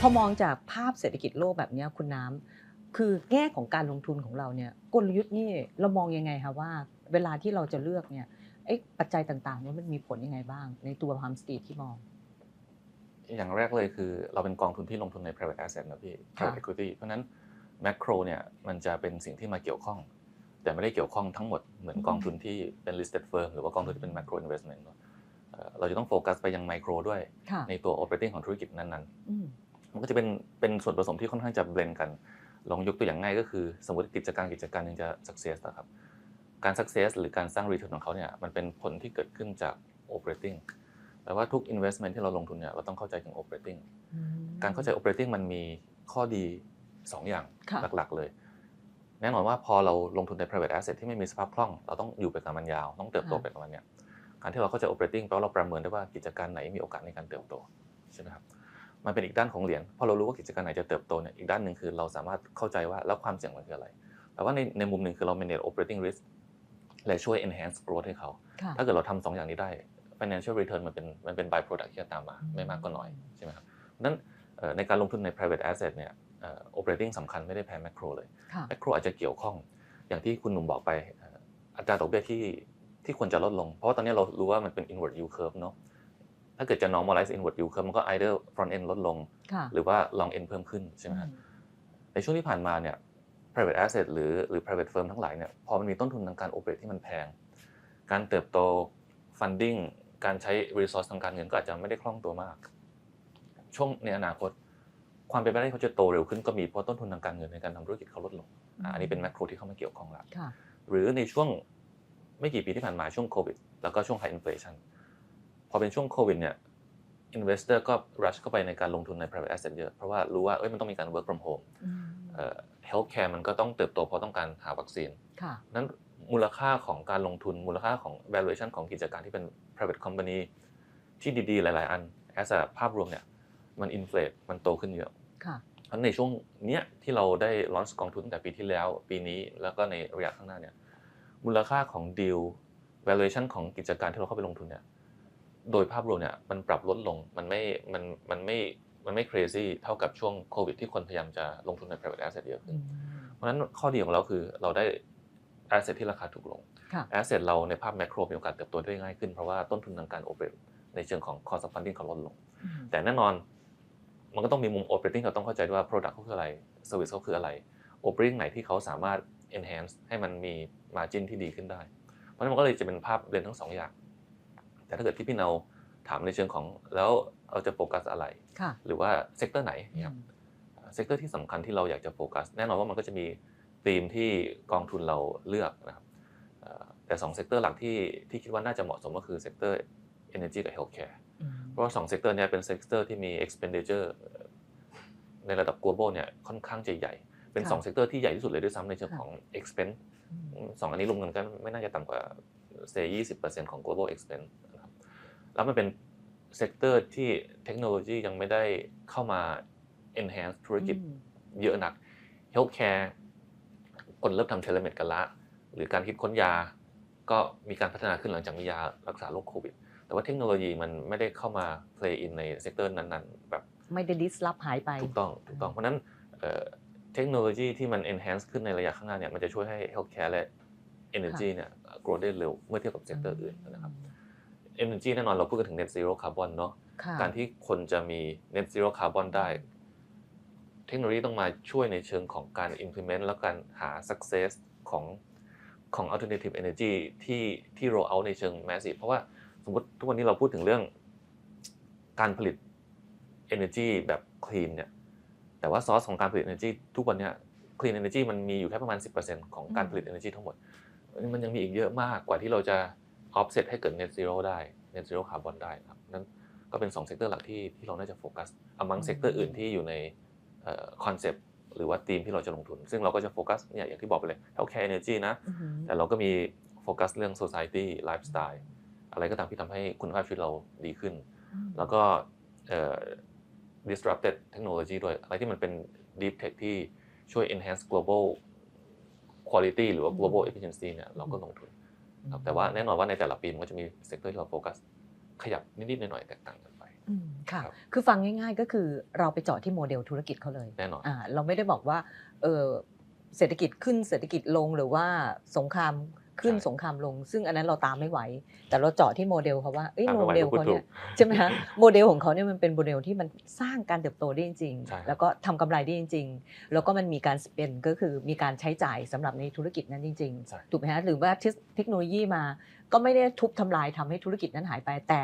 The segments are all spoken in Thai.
พอมองจากภาพเศรษฐกิจโลกแบบเนี้ยคุณน้ำคือแง่ของการลงทุนของเราเนี่ยกลยุทธ์นี่เรามองยังไงคะว่า เวลาที่เราจะเลือกเนี่ยไอ้ปัจจัยต่างๆเนี่ยมันมีผลยังไงบ้าง ในตัวพามสตรีทที่มอง อย่างแรกเลยคือเราเป็นกองทุนที่ลงทุนใน private asset นะพี่ค่ะ private equity เพราะฉะนั้น macro เนี่ยมันจะเป็นสิ่งที่มาเกี่ยวข้อง แต่ไม่ได้เกี่ยวข้องทั้งหมดเหมือนกองทุนที่เป็น listed firm หรือว่ากองทุนที่เป็น macro investment เนอะเอ่อเราจะต้องโฟกัสไปยัง micro ด้วยค่ะในตัว operating ของธุรกิจนั้นอืมๆ มันก็จะเป็นเป็นส่วนผสมที่ค่อนข้างจะเบลนกัน ลองยกตัวอย่างง่ายก็คือ สมมติกิจการกิจการหนึงจะ success นะครับ การ success หรือการสร้าง return ของเขาเนี่ยมันเป็นผลที่เกิดขึ้นจาก operating แปลว่าทุก investment ที่เราลงทุนเนี่ยเราต้องเข้าใจถึง operating การเข้าใจ operating มันมีข้อดี 2 อย่างค่ะหลักๆเลย แน่นอนว่าพอเราลงทุนใน private asset ที่ไม่มีสภาพคล่อง เราต้องอยู่ไปกับมันยาว ต้องเติบโตไปกับมันเนี่ยการที่เราเข้าใจ operating แปลว่าเราประเมินได้ว่ากิจการไหนมีโอกาสในการเติบโตใช่ไหมครับ มันเป็นอีกด้านของเหรียญพอเรารู้ว่ากิจการไหนจะเติบโตเนี่ยอีกด้านหนึ่งคือเราสามารถเข้าใจว่าแล้วความเสี่ยงมันคืออะไรแต่ว่าในในมุมหนึ่งคือเรา manage operating risk และช่วย enhance growth ให้เขาค่ะถ้าเกิดเราทำสองอย่างนี้ได้ financial return มันเป็นมันเป็น by product ที่จะตามมาไม่มากก็น้อยใช่ไหมครับเพราะฉะนั้นเอ่อในการลงทุนใน private asset เนี่ยเอ่อ operating สำคัญไม่ได้แพ้ macro เลยค่ะ macro อาจจะเกี่ยวข้อง อย่างที่คุณหนุ่มบอกไปเอ่ออัตราดอกเบี้ยที่ที่ควรจะลดลง เพราะว่าตอนนี้เรารู้ว่ามันเป็น inward yield curve เนอะ ถ้าเกิดจะ normalize inward yield curve มันก็ either front end ลดลงค่ะหรือว่า long end เพิ่มขึ้นใช่ไหมครับในช่วงที่ผ่านมาเนี่ย private asset หรือหรือ private firm ทั้งหลายเนี่ยพอมันมีต้นทุนทางการ operate ที่มันแพง การเติบโต funding การใช้ resource ทางการเงินก็อาจจะไม่ได้คล่องตัวมาก ช่วงในอนาคต ความเป็นไปได้ที่เขาจะโตเร็วขึ้นก็มีเพราะต้นทุนทางการเงินในการทำธุรกิจเขาลดลงอะอันนี้เป็นแมกโรที่เข้ามาเกี่ยวข้องแล้วค่ะหรือในช่วงไม่กี่ปีที่ผ่านมาช่วงโควิดแล้วก็ช่วง high inflation พอเป็นช่วงโควิดเนี่ย investor ก็ rush เข้าไปในการลงทุนใน private asset เยอะ เพราะว่ารู้ว่าเอ้ยมันต้องมีการ work from home อืมเอ่อ healthcare มันก็ต้องเติบโตเพราะต้องการหาวัคซีนค่ะนั้นมูลค่าของการลงทุนมูลค่าของ valuation ของกิจการที่เป็น private company ที่ดีๆ หลาย ๆ อัน as a ภาพรวมเนี่ยมัน inflate มันโตขึ้นเยอะค่ะเพราะในช่วงเนี้ยที่เราได้ launch กองทุนตั้งแต่ปีที่แล้ว ปีนี้แล้วก็ในระยะข้างหน้าเนี่ยมูลค่าของ deal valuation ของกิจการที่เราเข้าไปลงทุนเนี่ย โดยภาพรวมเนี่ยมันปรับลดลงมันไม่มันมันไม่มันไม่ crazy เท่ากับช่วงโควิดที่คนพยายามจะลงทุนใน private asset เยอะขึ้น เพราะฉะนั้นข้อดีของเราคือเราได้ asset ที่ราคาถูกลงค่ะ asset เราในภาพ macro มีโอกาสเติบโตได้ง่ายขึ้นเพราะว่าต้นทุนทางการ operate ในเชิงของ cost of funding เขาลดลงอืมแต่แน่นอนมันก็ต้องมีมุม operating เราต้องเข้าใจด้วยว่า product เขาคืออะไร service เขาคืออะไร operating ไหนที่เขาสามารถ enhance ให้มันมี margin ที่ดีขึ้นได้ เพราะฉะนั้นมันก็เลยจะเป็นภาพเรียนทั้งสองอย่าง แต่ถ้าเกิดที่พี่เนาถามในเชิงของแล้วเราจะโฟกัสอะไรค่ะหรือว่าเซกเตอร์ไหนนะครับเซกเตอร์ที่สำคัญที่เราอยากจะโฟกัส แน่นอนว่ามันก็จะมีธีมที่กองทุนเราเลือกนะครับเอ่อแต่สองเซกเตอร์หลักที่ที่คิดว่าน่าจะเหมาะสมก็คือเซกเตอร์ energy กับ healthcare อืมเพราะว่าสองเซกเตอร์เนี้ยเป็นเซกเตอร์ที่มี expenditure ในระดับ global เนี่ยค่อนข้างจะใหญ่ เป็นค่ะสองเซกเตอร์ที่ใหญ่ที่สุดเลยด้วยซ้ำในเชิงค่ะของ expense อืมสองอันนี้รวมกันก็ไม่น่าจะต่ำกว่า say 20%ของ global expense นะครับ แล้วมันเป็นเซกเตอร์ที่เทคโนโลยียังไม่ได้เข้ามา enhance ธุรกิจอืมเยอะนัก healthcare คนเริ่มทำเทเลเมดกันละ หรือการคิดค้นยา ก็มีการพัฒนาขึ้นหลังจากมียารักษาโรคโควิด แต่ว่าเทคโนโลยีมันไม่ได้เข้ามา play in ในเซกเตอร์นั้นๆ แบบ ไม่ได้ดิสลอฟหายไป ถูกต้อง ถูกต้อง เพราะฉะนั้นเอ่อเทคโนโลยีที่มัน enhance ขึ้นในระยะข้างหน้าเนี่ย มันจะช่วยให้ healthcare และ energy เนี่ย grow ได้เร็ว เมื่อเทียบกับเซกเตอร์อื่นนะครับ energy แน่นอนเราพูดกันถึง net zero carbon เนาะค่ะการที่คนจะมี net zero carbon ได้ เทคโนโลยีต้องมาช่วยในเชิงของการ implement แล้วการหา success ของของ alternative energy ที่ที่ roll out ในเชิง massive เพราะว่าสมมติทุกวันนี้เราพูดถึงเรื่องการผลิต energy แบบ clean เนี่ยแต่ว่าซอสของการผลิต energy ทุกวันเนี้ย clean energy มันมีอยู่แค่ประมาณ 10%ของการผลิต energy ทั้งหมด มันยังมีอีกเยอะมากกว่าที่เราจะ offset ให้เกิด net zero ได้ net zero carbon ได้นะครับนั้นก็เป็น2เซกเตอร์หลักที่ที่เราน่าจะโฟกัส among เซกเตอร์อื่นที่อยู่ในคอนเซปต์หรือว่าธีมที่เราจะลงทุน ซึ่งเราก็จะโฟกัสเนี่ยอย่างที่บอกไปเลย healthcare energy นะอือหือแต่เราก็มีโฟกัสเรื่อง society lifestyle อะไรก็ตามที่ทำให้คุณภาพชีวิตเราดีขึ้น แล้วก็เอ่อ disrupted technology ด้วย อะไรที่มันเป็น deep tech ที่ช่วย enhance global quality หรือว่า global efficiency เนี่ยเราก็ลงทุน ครับแต่ว่าแน่นอนว่าในแต่ละปีมันก็จะมีเซกเตอร์ที่เราโฟกัสขยับนิดๆหน่อยๆแตกต่างกันไปอืมค่ะครับคือฟังง่ายๆก็คือเราไปเจาะที่โมเดลธุรกิจเขาเลยแน่นอนอ่าเราไม่ได้บอกว่าเออเศรษฐกิจขึ้นเศรษฐกิจลงหรือว่าสงคราม ขึ้นใช่สงครามลง ซึ่งอันนั้นเราตามไม่ไหว แต่เราเจาะที่โมเดลเขาว่าเอ้ยตามโมไม่ไหวเดลก็พูดเขาเนี่ยถูกใช่ไหมฮะโมเดลของเขาเนี่ยมันเป็นโมเดลที่มันสร้างการเติบโตได้จริงใช่ครับๆแล้วก็ทำกำไรได้จริงๆแล้วก็มันมีการสเปนก็คือมีการใช้จ่ายสำหรับในธุรกิจนั้นจริงใช่ๆถูกไหมฮะหรือว่าเทคโนโลยีมาก็ไม่ได้ทุบทำลายทำให้ธุรกิจนั้นหายไปแต่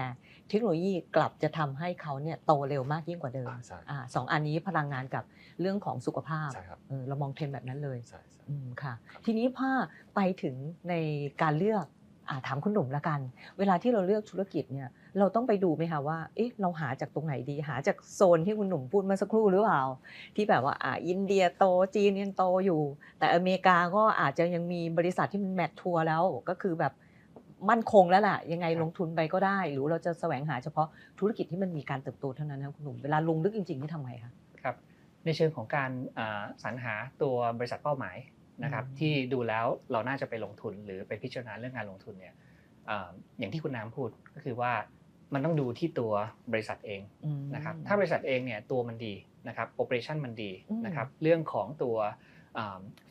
เทคโนโลยีกลับจะทำให้เขาเนี่ยโตเร็วมากยิ่งกว่าเดิมอ่าใช่อ่าสองอันนี้พลังงานกับเรื่องของสุขภาพใช่ครับเออเรามองเทรนด์แบบนั้นเลยใช่ใช่อืมค่ะ ทีนี้พ่อไปถึงในการเลือกอ่าถามคุณหนุ่มละกัน เวลาที่เราเลือกธุรกิจเนี่ยเราต้องไปดูไหมคะว่าเอ๊ะเราหาจากตรงไหนดีหาจากโซนที่คุณหนุ่มพูดเมื่อสักครู่หรือเปล่า ที่แบบว่าอ่าอินเดียโตจีนยังโตอยู่ แต่อเมริกาก็อาจจะยังมีบริษัทที่มันแมททัวร์แล้วก็คือแบบ มั่นคงแล้วล่ะ ยังไงลงทุนไปก็ได้ หรือเราจะแสวงหาเฉพาะธุรกิจที่มันมีการเติบโตเท่านั้นนะคุณหนุ่มเวลาลงลึกจริงๆนี่ทำไงคะครับ ในเชิงของการอ่าสรรหาตัวบริษัทเป้าหมายนะครับอืมที่ดูแล้วเราน่าจะไปลงทุนหรือไปพิจารณาเรื่องการลงทุนเนี่ยอ่าอย่างที่คุณน้ำพูดก็คือว่ามันต้องดูที่ตัวบริษัทเองอืมนะครับถ้าบริษัทเองเนี่ยตัวมันดีนะครับโอเปอเรชันมันดีอืมนะครับเรื่องของตัว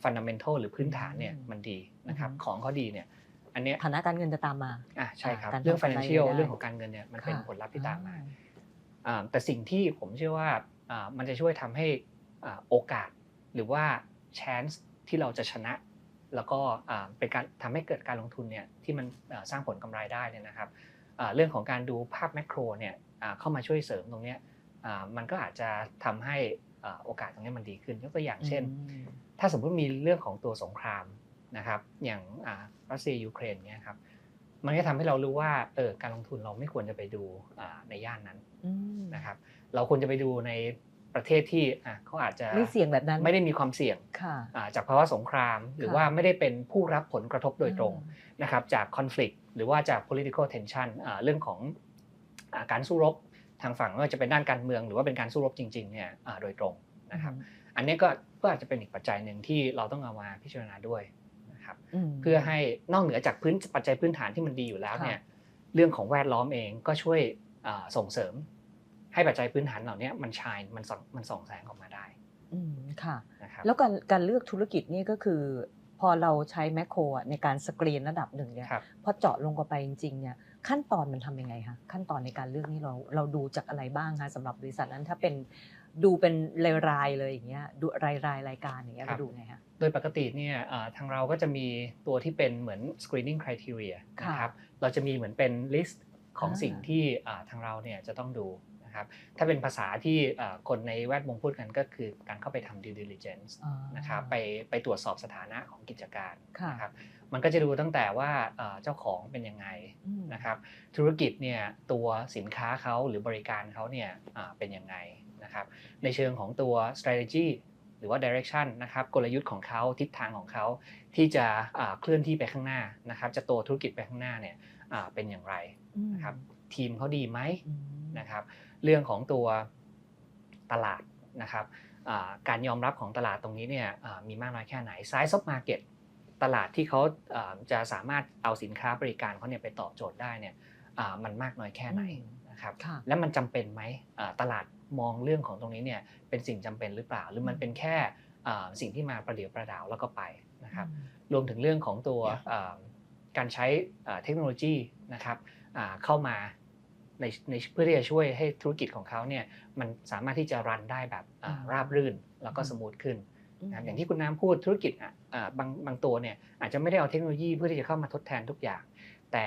ฟันดัมเ n นทัลหรือพื้นฐานเนี่ยอืมมันดีนะครับอืมของเขาดีเนี่ย อันเนี้ยฐานะการเงินจะตามมา อะใช่ครับ การทำเรื่องกำไร financial ได้ เรื่องของการเงินเนี่ยมันเป็นค่ะผลลัพธ์ที่ตามมาอ่อ่าแต่สิ่งที่ผมเชื่อว่าอ่ามันจะช่วยทำให้อ่าโอกาส หรือว่า chance ที่เราจะชนะ แล้วก็อ่าเป็นการทำให้เกิดการลงทุนเนี่ยที่มันอ่าสร้างผลกำไรได้เนี่ยนะครับอ่าเรื่องของการดูภาพแมกโรเนี่ยอ่าเข้ามาช่วยเสริมตรงเนี้ยอ่ามันก็อาจจะทำให้อ่าโอกาสตรงเนี้ยมันดีขึ้นยกตัวอย่างเช่น อืม ถ้าสมมติมีเรื่องของตัวสงคราม นะครับ อย่างอ่ารัสเซียยูเครนเนี่ยครับมันก็ทำให้เรารู้ว่าเออการลงทุนเราไม่ควรจะไปดูอ่าในย่านนั้นอืมนะครับเราควรจะไปดูในประเทศที่อะเขาอาจจะไม่เสี่ยงแบบนั้นไม่ได้มีความเสี่ยงค่ะอ่าจากภาวะสงคราม หรือค่ะว่าไม่ได้เป็นผู้รับผลกระทบโดยตรงอ่านะครับจาก conflict หรือว่าจาก political tension อ่าเรื่องของอาการสู้รบทางฝั่งไม่ว่าจะเป็นด้านการเมือง หรือว่าเป็นการสู้รบจริงๆเนี่ยอ่าโดยตรงนะครับ อันนี้ก็ก็อาจจะเป็นอีกปัจจัยหนึ่งที่เราต้องเอามาพิจารณาด้วย นะครับมเพื่อให้นอกเหนือจากพื้นปัจจัยพื้นฐานที่มันดีอยู่แล้วค่ะเนี่ยเรื่องของแวดล้อมเองก็ช่วยอ่าส่งเสริม ให้ปัจจัยพื้นฐานเหล่านี้มันชายมันส่องมันส่องแสงออกมาได้อืมค่ะนะครับแล้วการการเลือกธุรกิจนี่ก็คือ พอเราใช้แมคโครอะในการสกรีนระดับหนึ่งเนี่ยครับพอเจาะลงกว่าไปจริงๆเนี่ยขั้นตอนมันทำยังไงคะขั้นตอนในการเลือกนี่เราเราดูจากอะไรบ้างคะสำหรับบริษัทนั้นถ้าเป็นดูเป็นรายๆเลยอย่างเงี้ยดูรายรายๆรายการอย่างเงี้ยเราดูไงคะ โดยปกติเนี่ยอ่าทางเราก็จะมีตัวที่เป็นเหมือน screening criteria ค่ะนะครับเราจะมีเหมือนเป็น list ของอ่าสิ่งที่อ่าทางเราเนี่ยจะต้องดูนะครับถ้าเป็นภาษาที่อ่าคนในแวดวงพูดกันก็คือการเข้าไปทำ due diligence อ่านะครับไปไปตรวจสอบสถานะของกิจการค่ะนะครับมันก็จะดูตั้งแต่ว่าเอ่อเจ้าของเป็นยังไงอืมนะครับธุรกิจเนี่ยตัวสินค้าเขาหรือบริการเขาเนี่ยอ่าเป็นยังไงนะครับในเชิงของตัว strategy หรือว่า direction นะครับกลยุทธ์ของเขาทิศทางของเขาที่จะอ่าเคลื่อนที่ไปข้างหน้านะครับ จะโตธุรกิจไปข้างหน้าเนี่ยอ่าเป็นอย่างไรอืมนะครับทีมเขาดีไหมอืมนะครับ เรื่องของตัวตลาดนะครับอ่าการยอมรับของตลาดตรงนี้เนี่ยอ่ามีมากน้อยแค่ไหน size of market ตลาดที่เขาอ่าจะสามารถเอาสินค้าบริการเขาเนี่ยไปตอบโจทย์ได้เนี่ยอ่ามันมากน้อยแค่ไหน นะครับค่ะและมันจำเป็นไหมอ่าตลาดมองเรื่องของตรงนี้เนี่ยเป็นสิ่งจำเป็นหรือเปล่า หรือมันเป็นแค่อ่าสิ่งที่มาประเดี๋ยวประดาวแล้วก็ไปนะครับรวมถึงเรื่องของตัวอ่าการใช้อ่าเทคโนโลยีนะครับอ่าเข้ามาในในเพื่อที่จะช่วยให้ธุรกิจของเขาเนี่ยมันสามารถที่จะรันได้แบบอ่าอืมราบรื่นแล้วก็อืมสมูทขึ้นอืมนะครับอย่างที่คุณน้ำพูดธุรกิจอะอ่าบางบางตัวเนี่ยอาจจะไม่ได้เอาเทคโนโลยีเพื่อที่จะเข้ามาทดแทนทุกอย่าง แต่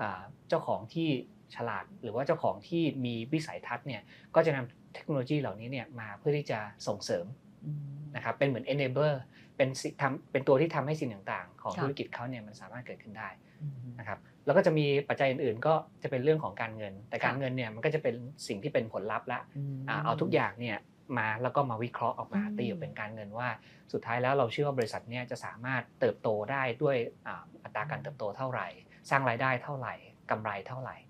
อ่าเจ้าของที่ ฉลาด หรือว่าเจ้าของที่มีวิสัยทัศน์เนี่ยก็จะนำเทคโนโลยีเหล่านี้เนี่ยมาเพื่อที่จะส่งเสริมอืมนะครับเป็นเหมือน enabler เป็นสิทำเป็นตัวที่ทำให้สิ่งต่างๆ ของค่ะธุรกิจเขาเนี่ยมันสามารถเกิดขึ้นได้อืมนะครับแล้วก็จะมีปัจจัยอื่นๆ ก็จะเป็นเรื่องของการเงิน แต่การค่ะเงินเนี่ยมันก็จะเป็นสิ่งที่เป็นผลลัพธ์ละมอ่าเอาทุกอย่างเนี่ยมาแล้วก็มาวิเคราะห์ออกมาอืมตีออกเป็นการเงินว่า สุดท้ายแล้วเราเชื่อว่าบริษัทเนี่ยจะสามารถเติบโตได้ด้วยอ่าอัตราการเติบโตเท่าไหร่ สร้างรายได้เท่าไหร่กำไรเท่าไหร่อืม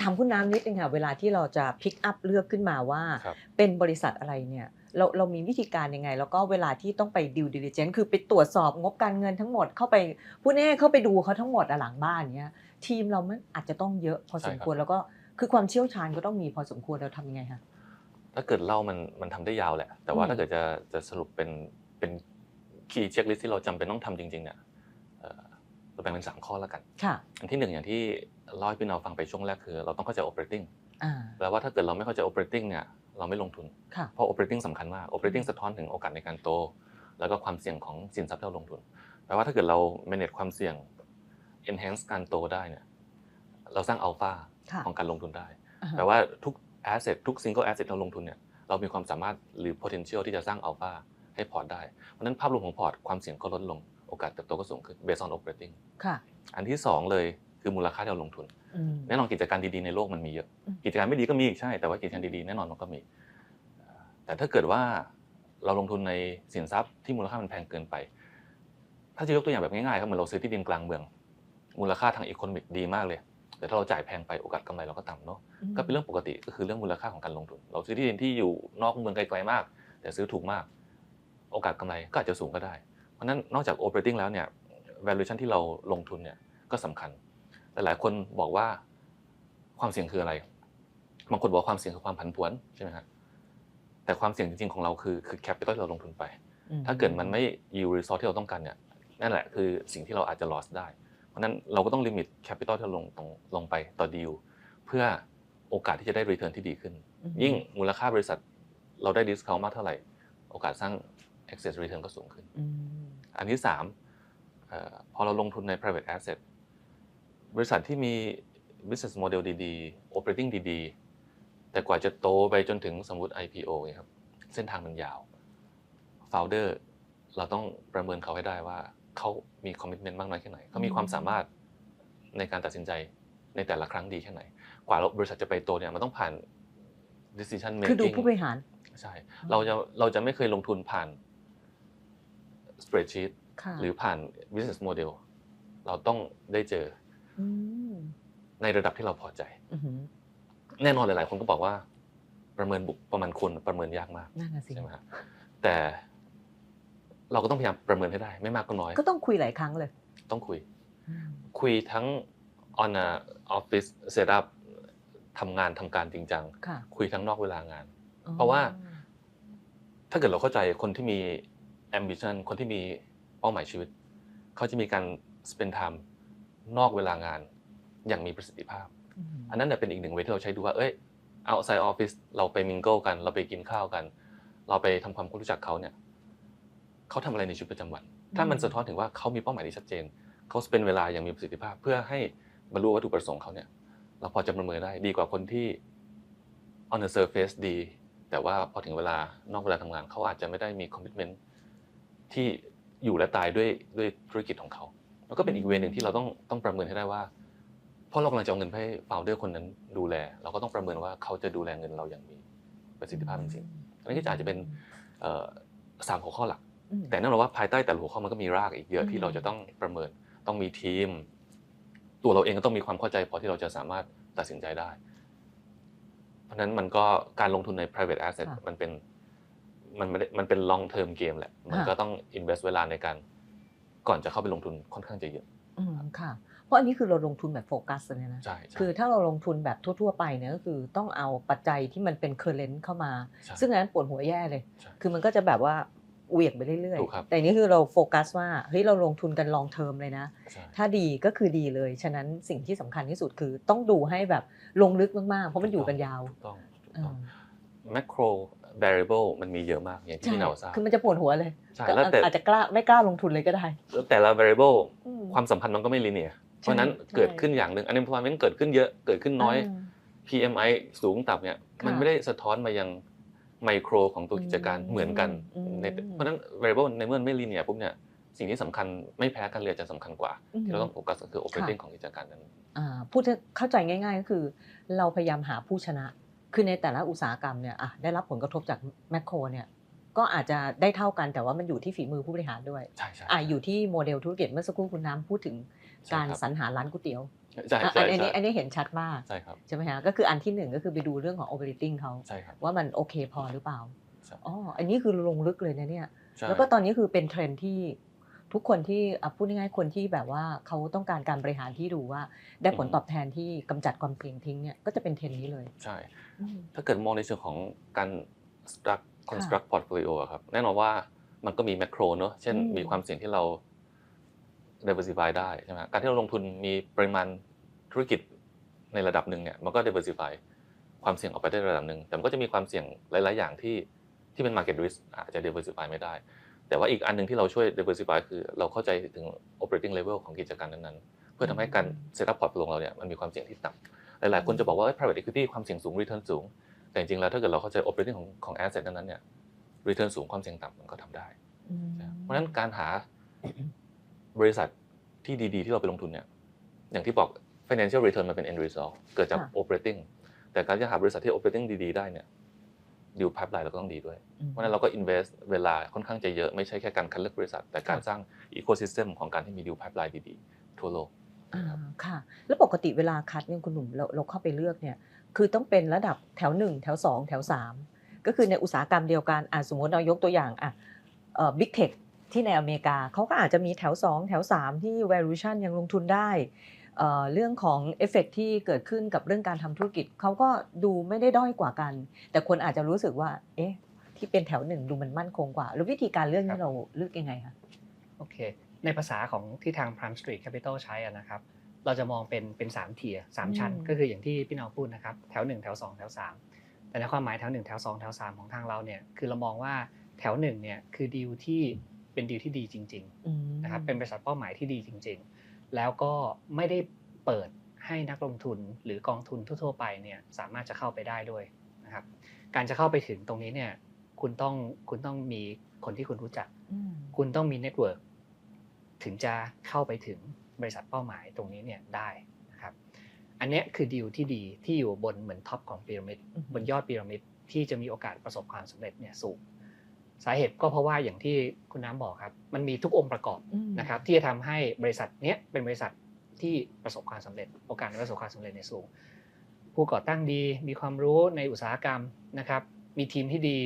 ถามคุณน้ำนิดนึงค่ะเวลาที่เราจะพิกอัพเลือกขึ้นมาว่าครับเป็นบริษัทอะไรเนี่ยเราเรามีวิธีการยังไง แล้วก็เวลาที่ต้องไปดิวดิลิเจนคือไปตรวจสอบงบการเงินทั้งหมดเข้าไปพูดง่ายๆเข้าไปดูเขาทั้งหมดอะหลังบ้านเนี้ยทีมเรามันอาจจะต้องเยอะพอสมควรแล้วก็คือความเชี่ยวชาญก็ต้องมีพอสมควรเราทำยังไงคะถ้าเกิดเล่ามันมันทำได้ยาวแหละ แต่ว่าอืมถ้าเกิดจะจะสรุปเป็นเป็นคีย์เช็คลิสที่เราจำเป็นต้องทำจริงๆเนี่ยเอ่อเราแบ่งเป็นสามข้อแล้วกัน ค่ะ อันที่หนึ่งอย่างที่ เล่าให้พี่นาวฟังไปช่วงแรกคือ เราต้องเข้าใจ operating อ่าแปลว่าถ้าเกิดเราไม่เข้าใจ operating เนี่ยเราไม่ลงทุนค่ะเพราะ operating สำคัญมาก operating สะท้อนถึงโอกาสในการโต แล้วก็ความเสี่ยงของสินทรัพย์ที่เราลงทุน แปลว่าถ้าเกิดเรา manage ความเสี่ยง enhance การโตได้เนี่ยเราสร้าง alpha ค่ะของการลงทุนได้อ่าฮะแปลว่าทุก asset ทุก single asset ที่เราลงทุนเนี่ยเรามีความสามารถหรือ potential ที่จะสร้าง alpha ให้พอร์ตได้ เพราะฉะนั้นภาพรวมของพอร์ตความเสี่ยงก็ลดลง โอกาสเติบโตก็สูงขึ้น based on operating ค่ะ อันที่สองเลย คือมูลค่าที่เราลงทุนอืมแน่นอนกิจการดีๆในโลกมันมีเยอะอืมกิจการไม่ดีก็มีใช่ แต่ว่ากิจการดีๆแน่นอนมันก็มี แต่ถ้าเกิดว่าเราลงทุนในสินทรัพย์ที่มูลค่ามันแพงเกินไป ถ้าจะยกตัวอย่างแบบง่ายๆครับเหมือนเราซื้อที่ดินกลางเมือง มูลค่าทางอีโคโนมิกดีมากเลย แต่ถ้าเราจ่ายแพงไปโอกาสกำไรเราก็ต่ำเนาะ ก็เป็นเรื่องปกติก็คือเรื่องมูลค่าของการลงทุน เราซื้อที่ดินที่อยู่นอกเมืองไกลๆมาก แต่ซื้อถูกมาก โอกาสกำไรก็อาจจะสูงก็ได้ เพราะฉะนั้นนอกจาก operating แล้วเนี่ย valuation ที่เราลงทุนเนี่ยก็สำคัญ หลายๆคนบอกว่าความเสี่ยงคืออะไรบางคนบอกว่าความเสี่ยงคือความผันผวนใช่ไหมครับแต่ความเสี่ยงจริงๆของเราคือคือ capital ที่เราลงทุนไปอืถ้าเกิดมันไม่ yield result ที่เราต้องการเนี่ยนั่นแหละคือสิ่งที่เราอาจจะ loss ได้ เพราะฉะนั้นเราก็ต้องลิมิต capital ที่เราลงตรงลงไปต่อ deal เพื่อโอกาสที่จะได้ return ที่ดีขึ้นอืมยิ่งมูลค่าบริษัทเราได้ discount มากเท่าไหร่ โอกาสสร้าง excess return ก็สูงขึ้นอืมอันที่สามเอ่อพอเราลงทุนใน private asset บริษัทที่มี business model ดีๆ operating ดีๆ แต่กว่าจะโตไปจนถึงสมมติ IPO เนี่ยครับเส้นทางมันยาว founder เราต้องประเมินเขาให้ได้ว่าเขามี commitment มากน้อยแค่ไหนเขามีความสามารถในการตัดสินใจในแต่ละครั้งดีแค่ไหน กว่าเราบริษัทจะไปโตเนี่ยมันต้องผ่าน decision คือดู making ผู้บริหาร ใช่ เราจะเราจะไม่เคยลงทุนผ่าน spreadsheet ค่ะหรือผ่าน business model เราต้องได้เจออืม ในระดับที่เราพอใจอื้อหือแน่นอนหลาย ๆ คนก็บอกว่าประเมินบุคประมาณคนประเมินยากมากนั่นน่ะสิใช่ไหมครับแต่เราก็ต้องพยายามประเมินให้ได้ ไม่มากก็น้อย ก็ต้องคุยหลายครั้งเลย ต้องคุยอืมคุยทั้ง on a office setup ทำงานทำการจริงจังค่ะคุยทั้งนอกเวลางานอ๋อเพราะว่า ถ้าเกิดเราเข้าใจคนที่มี ambition คนที่มีเป้าหมายชีวิต เขาจะมีการ spend time นอกเวลางานอย่างมีประสิทธิภาพอืมอันนั้นเนี่ยเป็นอีกหนึ่งเวที่เราใช้ดูว่า เอ้ย outside office เราไปมิงเกิลกัน เราไปกินข้าวกัน เราไปทำความรู้จักเขาเนี่ยเขาทำอะไรในชีวิตประจำวัน ถ้ามันสะท้อนถึงว่าเขามีเป้าหมายที่ชัดเจนเขาเป็นเวลาอย่างมีประสิทธิภาพ เพื่อให้บรรลุวัตถุประสงค์เขาเนี่ย เราพอจะประเมินได้ดีกว่าคนที่ on the surface ดี แต่ว่าพอถึงเวลานอกเวลาทำงานเขาอาจจะไม่ได้มี commitment ที่อยู่และตายด้วยด้วยธุรกิจของเขา แล้วก็เป็นอีกเวนึงที่เราต้องต้องประเมินให้ได้ว่าเพราะเรากำลังจะเอาเงินไปให้ founder คนนั้นดูแล เราก็ต้องประเมินว่าเขาจะดูแลเงินเราอย่างมีประสิทธิภาพจริงๆอันนี้ก็อาจจะเป็นเอ่อสามหัวข้อหลักอืมแต่แน่นอนว่าภายใต้แต่ละหัวข้อมันก็มีรากอีกเยอะอืมที่เราจะต้องประเมินต้องมีทีม ตัวเราเองก็ต้องมีความเข้าใจพอที่เราจะสามารถตัดสินใจได้ เพราะฉะนั้นมันก็การลงทุนใน private asset ค่ะมันเป็นมันไม่ได้มันเป็น long term game แหละ มันค่ะก็ต้อง invest เวลาในการ ก่อนจะเข้าไปลงทุนค่อนข้างจะเยอะอืมค่ะ เพราะอันนี้คือเราลงทุนแบบโฟกัสเลยนะใช่ใช่คือถ้าเราลงทุนแบบทั่ว ๆ ไปเนี่ยก็คือต้องเอาปัจจัยที่มันเป็นเคอร์เรนต์เข้ามาใช่ซึ่งอันนั้นปวดหัวแย่เลยใช่คือมันก็จะแบบว่าเหวี่ยงไปเรื่อยถูกครับๆแต่อันนี้คือเราโฟกัสว่าเฮ้ยเราลงทุนกันลองเทอมเลยนะใช่ถ้าดีก็คือดีเลย ฉะนั้นสิ่งที่สำคัญที่สุดคือต้องดูให้แบบลงลึกมากๆ เพราะมันอยู่กันยาวถูกต้องถูกเอต้องอ macro variable มันมีเยอะมากอย่างที่ใช่พี่เนาทราบคือมันจะปวดหัวเลยใช่ก็แล้วแต่อาจจะกล้าไม่กล้าลงทุนเลยก็ได้แล้วแต่ละ variable อืมความสัมพันธ์มันก็ไม่ linear เพใช่ราะฉะนั้นใช่เกิดขึ้นอย่างหนึ่ง unemployment เกิดขึ้นเยอะเกิดขึ้นน้อยา PMI สูงต่ำเนี่ยค่ะมันไม่ได้สะท้อนมายังไมโครของตัวกิจการอืมเหมือนกันอืมในเพราะฉะนั้น variable ในเมื่อไม่ linear ปุ๊บเนี่ยสิ่งที่สำคัญไม่แพ้กันเลยอาจจะสำคัญกว่าอืมที่เราต้องโฟกัสก็คือ operating ของกิจการนั้นอ่าพูดให้เข้าใจง่าย ๆ ก็คือ เราพยายามหาผู้ชนะ คือในแต่ละอุตสาหกรรมเนี่ยอะได้รับผลกระทบจากแมคโครเนี่ยก็อาจจะได้เท่ากันแต่ว่ามันอยู่ที่ฝีมือผู้บริหารด้วยใช่ใช่อะอยู่ที่โมเดลธุรกิจเมื่อสักครู่คุณน้ำพูดถึงใช่การครับสรรหาร้านก๋วยเตี๋ยวใช่อะใช่อันนี้ใช่อันนี้เห็นชัดมากใช่ครับใช่ไหมฮะก็คืออันที่หนึ่งก็คือไปดูเรื่องของ operating เขาใช่ครับว่ามันโอเคพอหรือเปล่าใช่อ๋ออันนี้คือลงลึกเลยนะเนี่ยใช่แล้วก็ตอนนี้คือเป็นเทรนด์ที่ทุกคนที่อะพูดง่ายๆคนที่แบบว่าเขาต้องการการบริหารที่ดูว่า ได้ผลอืมตอบแทนที่กำจัดความเสี่ยงทิ้งเนี่ยก็จะเป็นเทรนด์นี้เลย ใช่อืม ถ้าเกิดมองในเชิงของการ struct construct portfolio อะครับ แน่นอนว่ามันก็มี macro เนอะเช่นอืมมีความเสี่ยงที่เรา diversify ได้ใช่ไหมการที่เราลงทุนมีปริมาณธุรกิจในระดับหนึ่งเนี่ยมันก็ diversify ความเสี่ยงออกไปได้ระดับหนึ่งแต่มันก็จะมีความเสี่ยงหลาย ๆ อย่างที่ที่เป็น market risk อาจจะ diversify ไม่ได้ แต่ว่าอีกอันหนึ่งที่เราช่วย diversify คือเราเข้าใจถึง operating level ของกิจการนั้น ๆ เพื่อทำให้การ set up port ของเราเนี่ยมันมีความเสี่ยงที่ต่ำ หลายๆ คนจะบอกว่าเอ้ย private equity ความเสี่ยงสูง return สูง แต่จริงๆ แล้วถ้าเกิดเราเข้าใจ operating ของของ asset นั้นๆเนี่ย return สูงความเสี่ยงต่ำมันก็ทำได้อืมเพราะฉะนั้นการหาบริษัทที่ดีๆ ที่เราไปลงทุนเนี่ย อย่างที่บอก financial return มันเป็น end result เกิดจาก operating แต่การจะหาบริษัทที่ operating ดีๆ ได้เนี่ย deal pipeline เราก็ต้องดีด้วย เพราะฉะนั้นเราก็ invest เวลาค่อนข้างจะเยอะ ไม่ใช่แค่การคัดเลือกบริษัท แต่การสร้าง ecosystem ของการที่มี deal pipeline ดีๆ ทั่วโลก อ่าค่ะ แล้วปกติเวลาคัดเนี่ยคุณหนุ่มเราเราเข้าไปเลือกเนี่ย คือต้องเป็นระดับแถวหนึ่งแถวสองแถวสามก็คือในอุตสาหกรรมเดียวกันอะสมมติเรายกตัวอย่างอะเอ่อบิ๊กเทคที่ในอเมริกาเขาก็อาจจะมีแถว 2 แถว 3 ที่ valuation ยังลงทุนได้เอ่อเรื่องของเอฟเฟกที่เกิดขึ้นกับเรื่องการทำธุรกิจเขาก็ดูไม่ได้ด้อยกว่ากัน แต่คนอาจจะรู้สึกว่า เอ๊ะ ที่เป็นแถวหนึ่งดูมันมั่นคงกว่า แล้ววิธีการเลือกครันี่บเราเลือกยังไงคะโอเค ในภาษาของที่ทาง Prime Street Capital ใช้อะนะครับ เราจะมองเป็นเป็นสามเทียสามชั้นอืมก็คืออย่างที่พี่น้องพูดนะครับ แถวหนึ่งแถวสองแถวสามแต่ในความหมายแถวหนึ่งแถวสองแถวสามของทางเราเนี่ยคือเรามองว่าแถวหนึ่งเนี่ยคือดีลที่เป็นดีลที่ดีจริงอืมๆนะครับเป็นบริษัทเป้าหมายที่ดีจริง ๆ แล้วก็ไม่ได้เปิดให้นักลงทุนหรือกองทุนทั่ว ๆ ไปเนี่ยสามารถจะเข้าไปได้ด้วยนะครับการจะเข้าไปถึงตรงนี้เนี่ยคุณต้องคุณต้องมีคนที่คุณรู้จักอืมคุณต้องมีเน็ตเวิร์ก ถึงจะเข้าไปถึงบริษัทเป้าหมายตรงนี้เนี่ยได้นะครับอันเนี้ยคือดีลที่ดีที่อยู่บนเหมือนท็อปของพีระมิดอือฮึบนยอดพีระมิดที่จะมีโอกาสประสบความสำเร็จเนี่ยสูงสาเหตุก็เพราะว่าอย่างที่คุณน้ำบอกครับ มันมีทุกองค์ประกอบอืมนะครับ ที่จะทำให้บริษัทเนี้ยเป็นบริษัทที่ประสบความสำเร็จ โอกาสในประสบความสำเร็จในยสูง ผู้ก่อตั้งดีมีความรู้ในอุตสาหกรรมนะครับ มีทีมที่ดี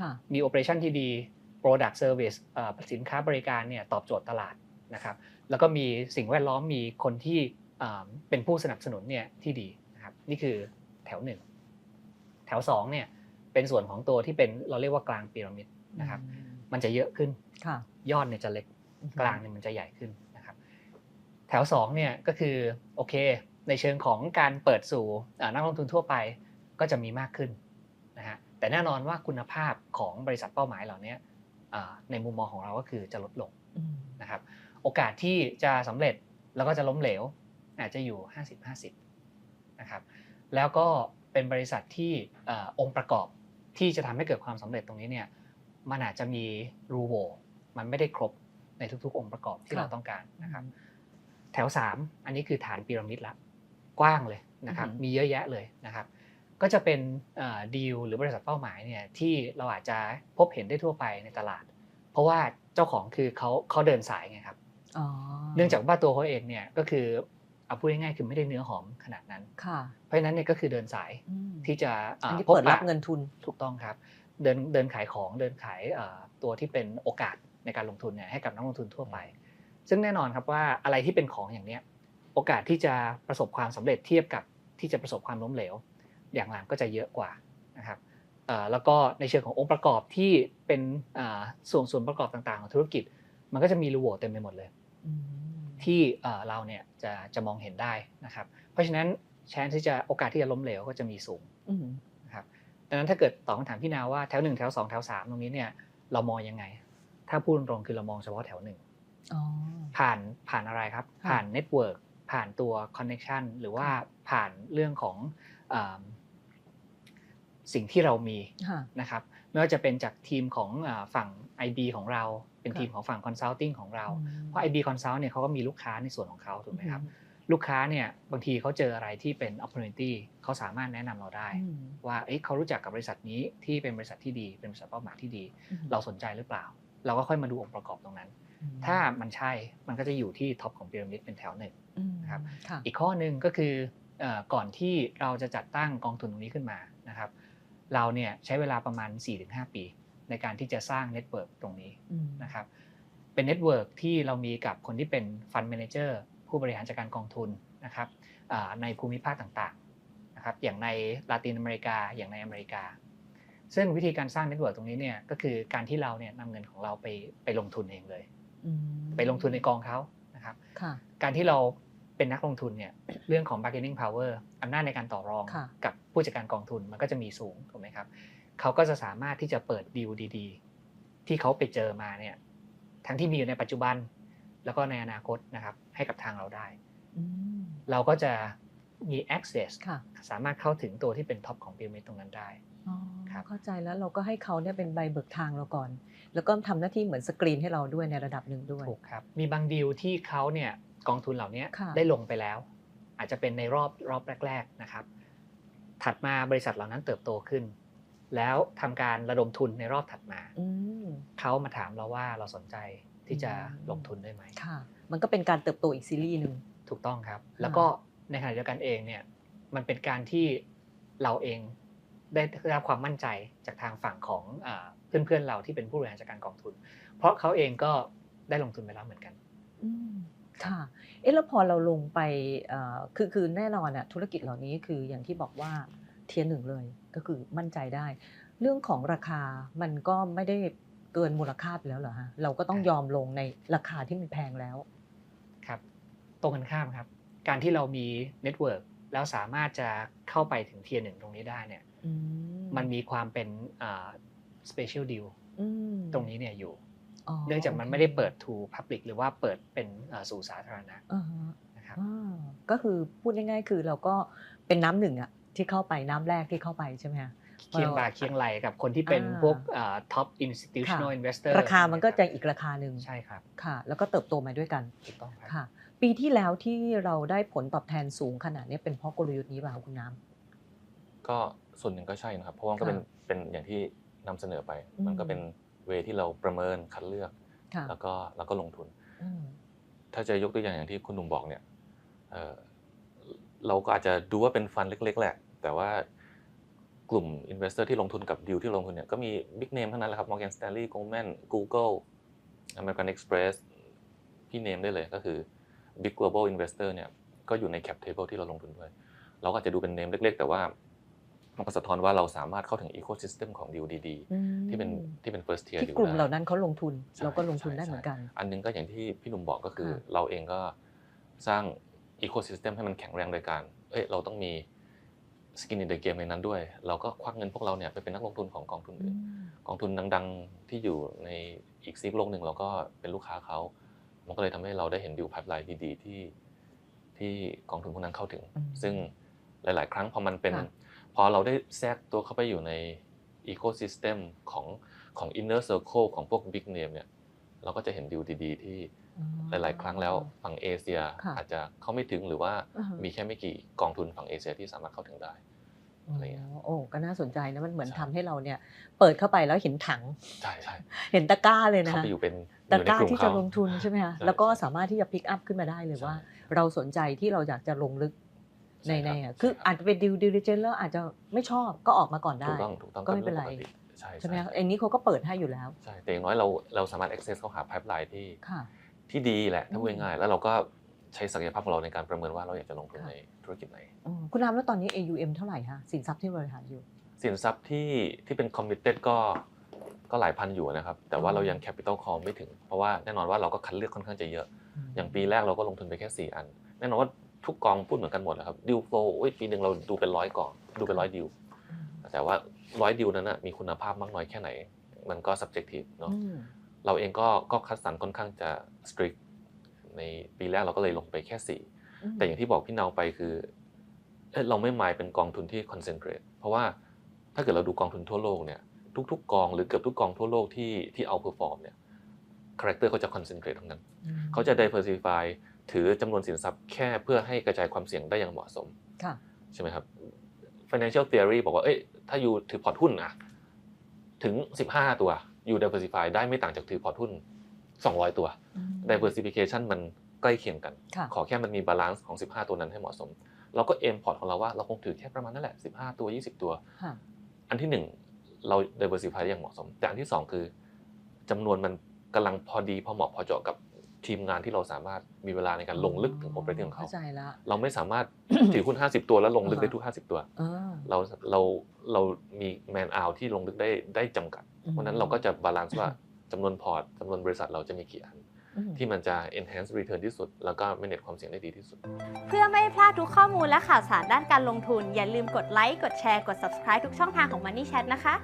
ค่ะมีโอเปอเรชันที่ดี Product Service เอ่อสินค้าบริการเนี่ยตอบโจทย์ตลาด นะครับแล้วก็มีสิ่งแวดล้อมมีคนที่เอ่อเป็นผู้สนับสนุนเนี่ยที่ดีนะครับนี่คือแถวหนึ่งแถวสองเนี่ยเป็นส่วนของตัวที่เป็นเราเรียกว่ากลางพีระมิดนะครับอืมมันจะเยอะขึ้นค่ะยอดเนี่ยจะเล็กกลางเนี่ยมันจะใหญ่ขึ้นนะครับแถวสองเนี่ยก็คือโอเคในเชิงของการเปิดสู่เอ่อนักลงทุนทั่วไปก็จะมีมากขึ้นนะฮะแต่แน่นอนว่าคุณภาพของบริษัทเป้าหมายเหล่านี้เอ่อในมุมมองของเราก็คือจะลดลงอืมนะครับโอกาสที่จะสำเร็จแล้วก็จะล้มเหลว อาจจะอยู่ 50-50นะครับแล้วก็เป็นบริษัทที่เอ่อองค์ประกอบที่จะทำให้เกิดความสำเร็จตรงนี้เนี่ยมันอาจจะมีรูโหวมันไม่ได้ครบในทุกๆ องค์ประกอบที่เราต้องการนะครับ แถว 3 อันนี้คือฐานพีระมิดละกว้างเลยนะครับอือหือมีเยอะแยะเลยนะครับ ก็จะเป็นดีลหรือบริษัทเป้าหมายเนี่ยที่เราอาจจะพบเห็นได้ทั่วไปในตลาด เพราะว่าเจ้าของคือเขาเขาเดินสายไงครับอ๋อ เนื่องจากว่าตัวเขาเองเนี่ยก็คือเอาพูดง่ายๆคือไม่ได้เนื้อหอมขนาดนั้นค่ะเพราะฉะนั้นเนี่ยก็คือเดินสายอืมที่จะอันนี้พบเปิดรับปะเงินทุนถูกต้องครับ เดินเดินขายของเดินขายเอ่อตัวที่เป็นโอกาสในการลงทุนเนี่ยให้กับนักลงทุนทั่วไป ซึ่งแน่นอนครับว่าอะไรที่เป็นของอย่างเนี้ยโอกาสที่จะประสบความสำเร็จเทียบกับที่จะประสบความล้มเหลว อย่างหลังก็จะเยอะกว่านะครับเอ่อแล้วก็ในเชิงขององค์ประกอบที่เป็นอ่าส่วนส่วนประกอบต่างๆ ของธุรกิจ มันก็จะมีรูโหว่เต็มไปหมดเลยอืม ที่เอ่อเราเนี่ยจะจะมองเห็นได้นะครับ เพราะฉะนั้นแชนที่จะโอกาสที่จะล้มเหลวก็จะมีสูงอืมนะครับดังนั้นถ้าเกิดตอบคำถามพี่นาว่าแถวหนึ่งแถวสองแถวสามตรงนี้เนี่ยเรามองยังไง ถ้าพูดตรงๆคือเรามองเฉพาะแถวหนึ่งอ๋อผ่านผ่านอะไรครับค่ะผ่านเน็ตเวิร์กผ่านตัวคอนเน็ชันหรือว่าผ่านเรื่องของอ่าสิ่งที่เรามีค่ะนะครับไม่ว่าจะเป็นจากทีมของอาฝั่ง IB ของเรา เป็นค่ะทีมของฝั่ง Consulting ของเราอืมเพราะ IB Consult เนี่ยเขาก็มีลูกค้าในส่วนของเขาถูกไหมครับลูกค้าเนี่ยบางทีเขาเจออะไรที่เป็น opportunity เขาสามารถแนะนำเราได้อืมว่าเอ๊ะเขารู้จักกับบริษัทนี้ที่เป็นบริษัทที่ดี เป็นบริษัทเป้าหมายที่ดีอืมเราสนใจหรือเปล่า เราก็ค่อยมาดูองค์ประกอบตรงนั้น ถ้ามันใช่มันก็จะอยู่ที่ท็อปของพีระมิดเป็นแถวหนึ่งอืมนะครับค่ะอีกข้อหนึ่งก็คือเอ่อก่อนที่เราจะจัดตั้งกองทุนตรงนี้ขึ้นมานะครับ เราเนี่ยใช้เวลาประมาณ 4-5 ปี ในการที่จะสร้างเน็ตเวิร์กตรงนี้อืมนะครับเเป็นเน็ตเวิร์กที่เรามีกับคนที่เป็นฟัน d ม a นเจอร์ผู้บริหารจัดการกองทุนนะครับอ่าในภูมิภาคต่างๆนะครับอย่างในลาตินอเมริกาอย่างในอเมริกา ซึ่งวิธีการสร้างเน็ตเวิร์กตรงนี้เนี่ยก็คือการที่เราเนี่ยนำเงินของเราไปไปลงทุนเองเลยอืมไปลงทุนในกองเขานะครับค่ะการที่เราเป็นนักลงทุนเนี่ยเรื่องของ bargaining power อำนาจในการต่อรองค่ะกับผู้จัดการกองทุนมันก็จะมีสูงถูกไหมครับ เขาก็จะสามารถที่จะเปิดดีลดี ๆ ที่เขาไปเจอมาเนี่ยทั้งที่มีอยู่ในปัจจุบัน แล้วก็ในอนาคตนะครับ ให้กับทางเราได้อืมเราก็จะมี access ค่ะสามารถเข้าถึงตัวที่เป็นท็อปของพีระมิดตรงนั้นได้อ๋อครับเข้าใจแล้วเราก็ให้เขาเนี่ยเป็นใบเบิกทางเราก่อน แล้วก็ทำหน้าที่เหมือนสกรีนให้เราด้วยในระดับหนึ่งด้วยถูกครับมีบางดีลที่เขาเนี่ยกองทุนเหล่านี้ค่ะได้ลงไปแล้ว อาจจะเป็นในรอบรอบแรก ๆนะครับ ถัดมาบริษัทเหล่านั้นเติบโตขึ้น แล้วทำการระดมทุนในรอบถัดมาอืมเขามาถามเราว่าเราสนใจที่จะอืมลงทุนได้ไหมค่ะ มันก็เป็นการเติบโตอีกซีรีส์หนึ่งถูกต้องครับ แล้วก็ในขณะเดียวกันเองเนี่ยมันเป็นการที่เราเองได้ได้รับความมั่นใจจากทางฝั่งของอาเพื่อนๆเราที่เป็นผู้บริหารจัดการกองทุน เพราะเขาเองก็ได้ลงทุนไปแล้วเหมือนกันอืมค่ะ เอ๊ะแล้วพอเราลงไปเอ่อคือคือแน่นอนอะธุรกิจเหล่านี้คืออย่างที่บอกว่า เทียร์หนึ่งเลยก็คือมั่นใจได้ เรื่องของราคามันก็ไม่ได้เกินมูลค่าไปแล้วเหรอฮะเราก็ต้องยอมลงในราคาที่มันแพงแล้วครับตรงกันข้ามครับ การที่เรามีเน็ตเวิร์กแล้วสามารถจะเข้าไปถึงเทียร์หนึ่งตรงนี้ได้เนี่ยอืมันมีความเป็นสเปเชียลดิวอืมตรงนี้เนี่ยอยู่อ๋อเนื่องจากมันไม่ได้เปิด to public หรือว่าเปิดเป็นเอ่อสู่สาธารณะอ่าฮะนะครับอ่าก็คือพูดง่ายๆคือเราก็เป็นน้ำหนึ่งอะ ที่เข้าไปน้ำแรกที่เข้าไปใช่ไหมคะเคียงบ่าเคียงไหลกับคนที่เป็นอ่าพวกท็อปอินสติ t ชั่น a ลค่ะอินเวสเตอร์ราคามันก็จะอีกราคาหนึ่งใช่ครับค่ะ แล้วก็เติบโตมาด้วยกันถูกต้องครับค่ะ ปีที่แล้วที่เราได้ผลตอบแทนสูงขนาดนี้เป็นเพราะกลยุทธ์นี้เปล่าคะคุณน้ำก็ส่วนหนึ่งก็ใช่นะครับ เพราะว่ามันก็เป็นค่ะเป็นอย่างที่นำเสนอไปอืมมันก็เป็นเวที่เราประเมินคัดเลือกค่ะแล้วก็แล้วก็ลงทุนอืมถ้าจะยกตัวอย่างอย่างที่คุณหนุ่มบอกเนี่ยเอ่อเราก็อาจจะดูว่าเป็นฟันเล็ก ๆ แหละ แต่ว่ากลุ่มอินเวสเตอร์ที่ลงทุนกับดิวที่ลงทุนเนี่ยก็มีบิ๊กเนมทั้งนั้นแหละครับ Morgan Stanley Goldman Google American Express พี่เนมได้เลยก็คือ Big Global Investor เนี่ยก็อยู่ใน cap table ที่เราลงทุนด้วย เราก็อาจจะดูเป็นเนมเล็ก ๆ แต่ว่ามันก็สะท้อนว่าเราสามารถเข้าถึง ecosystem ของดิวดีอืมๆที่เป็นที่เป็น first tier ที่ deal กลุ่มได้เหล่านั้นเขาลงทุนใช่เราก็ลงทุนใช่ได้เหมือนกัน อันหนึงก็อย่างที่พี่หนุ่มบอกก็คือค่ะเราเองก็สร้างอีโค y ิสเต็มให้มันแข็งแรงโดยการเอ้ยเราต้องมี สกินในเดอะเกมในนั้นด้วย เราก็ควักเงินพวกเราเนี่ยไปเป็นนักลงทุนของกองทุนอือื่นมกองทุนดังๆที่อยู่ในอีกซีกโลกหนึ่งเราก็เป็นลูกค้าเขามันก็เลยทำให้เราได้เห็นดิว i p ไลน์ดีๆ ที่ที่กองทุนพวกนั้นเข้าถึงอืมซึ่งหลาย ๆ ครั้งพอมันเป็นค่ะพอเราได้แทรกตัวเข้าไปอยู่ในอีโค y ิสเต็มของของ inner circle ของพวก big name เนี่ย เราก็จะเห็นดิวดีๆ ที่หลาย ๆ ครั้งแล้วฝั่งเอเชียค่ะอาจจะเข้าไม่ถึงหรือว่าอ่าฮะมีแค่ไม่กี่กองทุนฝั่งเอเชียที่สามารถเข้าถึงได้อะไรเงี้ยโอ้ก็น่าสนใจนะมันเหมือนใช่ทำให้เราเนี่ยเปิดเข้าไปแล้วเห็นถังใช่ใช่เห็นตะกร้าเลยนะเข้าคะไปอยู่เป็นตะอยู่ในกร้ากลุ่มที่จะเขาลงทุนใช่ไหมคะใช่แล้วก็ใช่สามารถที่จะพิกอัพขึ้นมาได้เลยใช่ว่า เราสนใจที่เราอยากจะลงลึกในใช่ในครับอะคือใช่รับอาจจะเป็นดิวดิลิเจนแล้วอาจจะไม่ชอบก็ออกมาก่อนถูได้กต้องถูกต้องก็ไม่เป็นไรองปกติ ใช่ใช่ไหมคะใช่อันนี้เขาก็เปิดให้อยู่แล้วใช่แต่อย่างน้อยเราเราสามารถ access เข้าหา pipeline ที่ค่ะที่ดีแหละถ้าพูดอืมง่ายๆแล้วเราก็ใช้ศักยภาพของเราในการประเมินว่าเราอยากจะลงทุนค่ะในธุรกิจไหนอืมคุณน้ำแล้วตอนนี้ AUM เท่าไหร่คะสินทรัพย์ที่บริหารอยู่ สินทรัพย์ที่ที่เป็น committed ก็ก็หลายพันอยู่นะครับ แต่ว่าอ๋อเรายัง capital call ไม่ถึง เพราะว่าแน่นอนว่าเราก็คัดเลือกค่อนข้างจะเยอะ อย่างปีแรกเราก็ลงทุนไปแค่ 4 อัน แน่นอนว่าทุกกองพูดเหมือนกันหมดนะครับดิวโฟลปีหนึ่งเราดูเป็นร้อยกองดูเป็นร้อยดิวอืมแต่ว่า ร้อยดิวนั้นนะมีคุณภาพมากน้อยแค่ไหน มันก็ subjective เนาะอืมเราเองก็ก็คัดสรรค่อนข้างจะ strict ในปีแรกเราก็เลยลงไปแค่ 4 แต่อย่างที่บอกพี่เนาไปคือเอ้ยเราไม่หมายเป็นกองทุนที่ concentrate เพราะว่าถ้าเกิดเราดูกองทุนทั่วโลกเนี่ยทุกๆกองหรือเกือบทุกกองทั่วโลกที่ที่เอา perform เนี่ยคาแรคเตอร์เขาจะ concentrate ทั้งนั้นอืมเขาจะ diversify ถือจำนวนสินทรัพย์แค่เพื่อให้กระจายความเสี่ยงได้อย่างเหมาะสมค่ะใช่ไหมครับ financial theory บอกว่าเอ้ย ถ้าอยู่ถือพอร์ตหุ้นอะถึง 15 ตัวอยู่ diversify ได้ไม่ต่างจากถือพอร์ตหุ้น 200 ตัวอืม diversification มันใกล้เคียงกันค่ะขอแค่มันมีบาลานซ์ของ 15 ตัวนั้นให้เหมาะสม เราก็เอมพอร์ตของเราว่าเราคงถือแค่ประมาณนั่นแหละ 15 ตัว 20 ตัวค่ะอันที่หนึ่งเรา diversify ได้อย่างเหมาะสม แต่อันที่สองคือจำนวนมันกำลังพอดีพอเหมาะพอเจาะกับ ทีมงานที่เราสามารถมีเวลาในการลงลึกถึงโอเปอเรชั่นของเขาเข้าใจละ เราไม่สามารถ ถือหุ้น50 ตัวแล้วลงลึกได้ทุก 50 ตัว เออ เราเราเรามีแมนอาที่ลงลึกได้ได้จำกัด เพราะฉะนั้นเราก็จะบาลานซ์ว่าจำนวนพอร์ตจำนวนบริษัทเราจะมีกี่อัน อืม ที่มันจะ enhance return ที่สุด แล้วก็ manage ความเสี่ยงได้ดีที่สุด เพื่อไม่ให้พลาดทุกข้อมูลและข่าวสารด้านการลงทุน อย่าลืมกดไลค์ กดแชร์ กด subscribe ทุกช่องทางของ Money Chat นะคะ